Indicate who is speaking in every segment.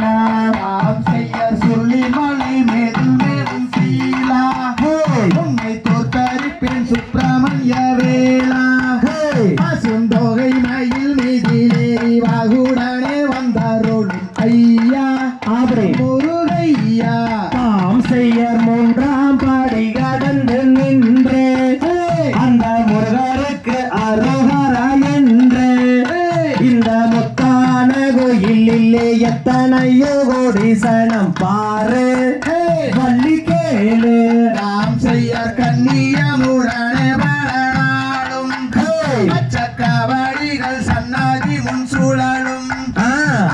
Speaker 1: ना எத்தனையோ கோடி சனம் பாரு வள்ளி கேளு.
Speaker 2: நாம் செய்ய கண்ணியமுடனே பலனாலும் கவடிகள் சன்னாதி முன் சுழலும்.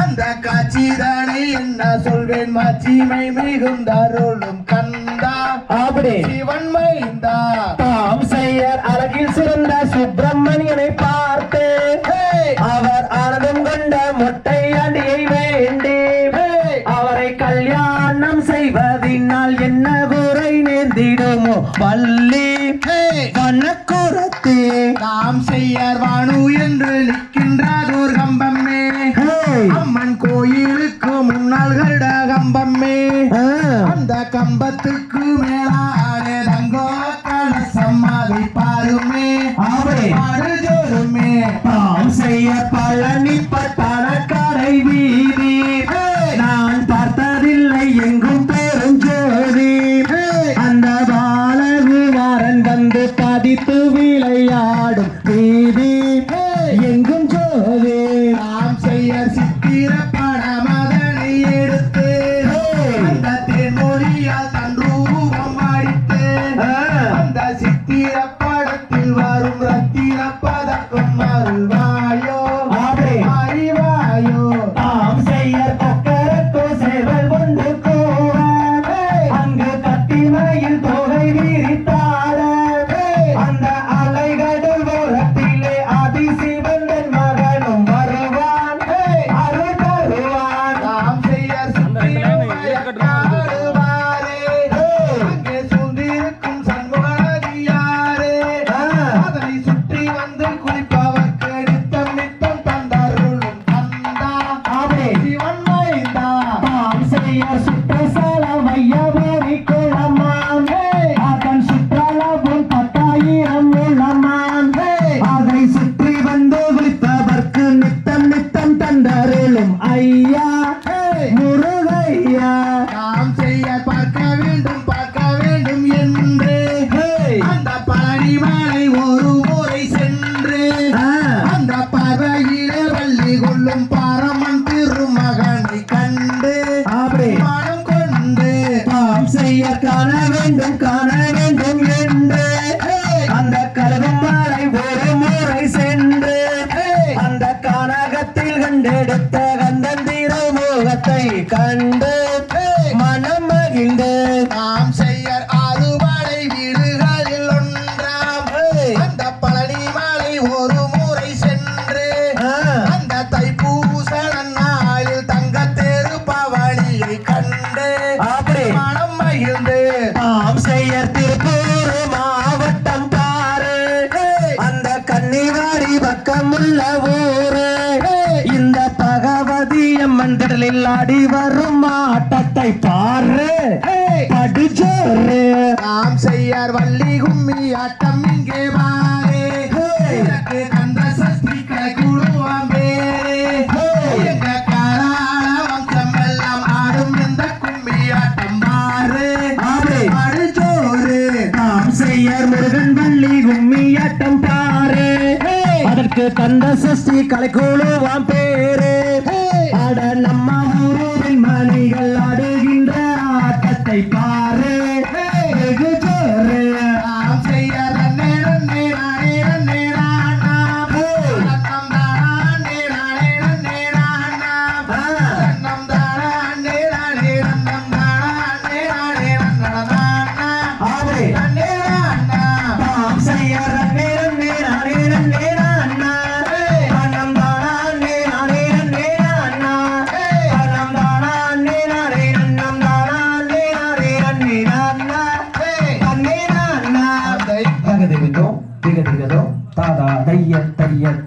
Speaker 2: அந்த காட்சிதானே என்ன சொல்வேன்? மாட்சிமை மிகுந்தருளும் கந்தா.
Speaker 1: அப்படி
Speaker 2: சிவன் மைந்தா
Speaker 1: கல்யாணம் செய்வதினால் என்ன குறை நேர்ந்திடுமோ? வள்ளி வனக்குரத்தே.
Speaker 2: நாம் செய்யர் வாணு என்று நிற்கின்றதோர் கம்பம்மே. அம்மன் கோயிலுக்கு முன்னால் கருட கம்பம்மே. அந்த கம்பத்துக்கு மேலாக தங்கோ கலசம் அதை பாருமே.
Speaker 1: ஆமே.
Speaker 2: பாடுஜோருமே
Speaker 1: தாம் செய்ய பழனி பட்டணக்கரை பதித்து விளையாடும் வீதி எங்கும் ஜோதி
Speaker 2: நாம் செய்ய சித்திர படமதனை எடுத்து. அந்த தேன்மொழியால் தன் ரூபம் அடித்து அந்த சித்திர படத்தில் வரும் ரத்தின பதக்கம் தந்தருளும்
Speaker 1: ஐயா முருகையா.
Speaker 2: நாம் செய்ய பார்க்க வேண்டும் பார்க்க வேண்டும் என்று. அந்த பழனி மலை ஒரு முறை சென்று அந்த பார்வையிலே வள்ளி கொள்ளும் பாரமன் திருமகனை கண்டு மனம் கொண்டு
Speaker 1: தாம் செய்ய காண வேண்டும் காண வேண்டும் முகத்தை கண்டு மனம் மகிழ்ந்து
Speaker 2: நாம் செய்ய ஆறுபடை வீடுகளில் ஒன்றாம். அந்த பழனி மலை ஒரு முறை சென்று. அந்த தைப்பூச நாளில் தங்க தெரு பவனியை கண்டு
Speaker 1: அப்படி.
Speaker 2: மனம் மகிழ்ந்து.
Speaker 1: தாம் செய்ய திருப்பூர் மாவட்டம் பாரு. அந்த கன்னிவாடி பக்கமுள்ள ஊரு. கடலில் ஆடி வரும் ஆட்டத்தை பாரு. படுஜோரு
Speaker 2: நாம் செய்யார் வள்ளி கும்மி ஆட்டம் இங்கே வாரே. கந்த சஷ்டி கலைக்குழுவாம் பேரே. எங்க காலால வம்சம் எல்லாம் ஆடும் இந்த கும்மி ஆட்டம் பாரு
Speaker 1: ஆடு.
Speaker 2: அடிச்சோறு
Speaker 1: தாம் செய்ய முருகன் வள்ளி கும்மியாட்டம் பாரு. அதற்கு கந்த சஷ்டி கலைக்குழுவாம் பேரு. estaría